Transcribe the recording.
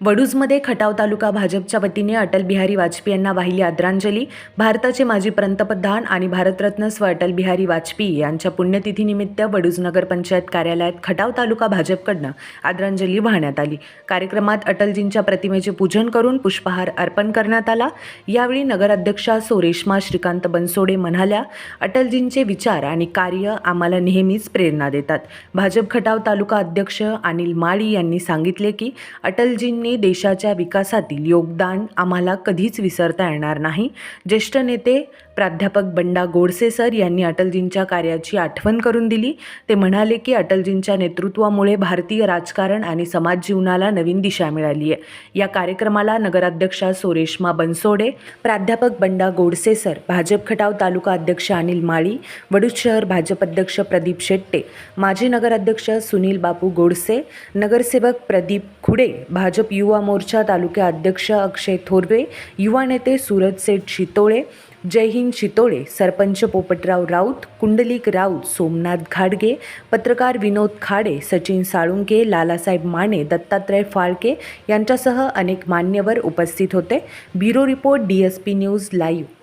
वडूजमध्ये खटाव तालुका भाजपच्या वतीने अटल बिहारी वाजपेयी यांना वाहिली आदरांजली. भारताचे माजी पंतप्रधान आणि भारतरत्न स्व अटल बिहारी वाजपेयी यांच्या पुण्यतिथीनिमित्त वडूज नगर पंचायत कार्यालयात खटाव तालुका भाजपकडनं आदरांजली वाहण्यात आली. कार्यक्रमात अटलजींच्या प्रतिमेचे पूजन करून पुष्पहार अर्पण करण्यात आला. यावेळी नगराध्यक्षा सोरेशमा श्रीकांत बनसोडे म्हणाल्या अटलजींचे विचार आणि कार्य आम्हाला नेहमीच प्रेरणा देतात. भाजप खटाव तालुका अध्यक्ष अनिल माळी यांनी सांगितले की अटलजींनी देशाच्या विकासातील योगदान आम्हाला कधीच विसरता येणार नाही. ज्येष्ठ नेते प्राध्यापक बंडा गोडसे सर यांनी अटलजींच्या कार्याची आठवण करून दिली. ते म्हणाले की अटलजींच्या नेतृत्वामुळे भारतीय राजकारण आणि समाज जीवनाला नवीन दिशा मिळाली आहे. या कार्यक्रमाला नगराध्यक्षा सुरेशमा बनसोडे प्राध्यापक बंडा गोडसे सर भाजप खटाव तालुका अध्यक्ष अनिल माळी वडूद शहर भाजप अध्यक्ष प्रदीप शेट्टे माजी नगराध्यक्ष सुनील बापू गोडसे नगरसेवक प्रदीप खुडे भाजप युवा मोर्चा तालुका अध्यक्ष अक्षय थोरवे युवा नेते सूरजसेठ शितोळे जय हिंद शितोळे सरपंच पोपटराव राऊत कुंडलिक राऊत सोमनाथ घाडगे पत्रकार विनोद खाडे सचिन साळुंके लालासाहेब माने दत्तात्रय फाळके यांच्यासह अनेक मान्यवर उपस्थित होते. Bureau report D S P news live.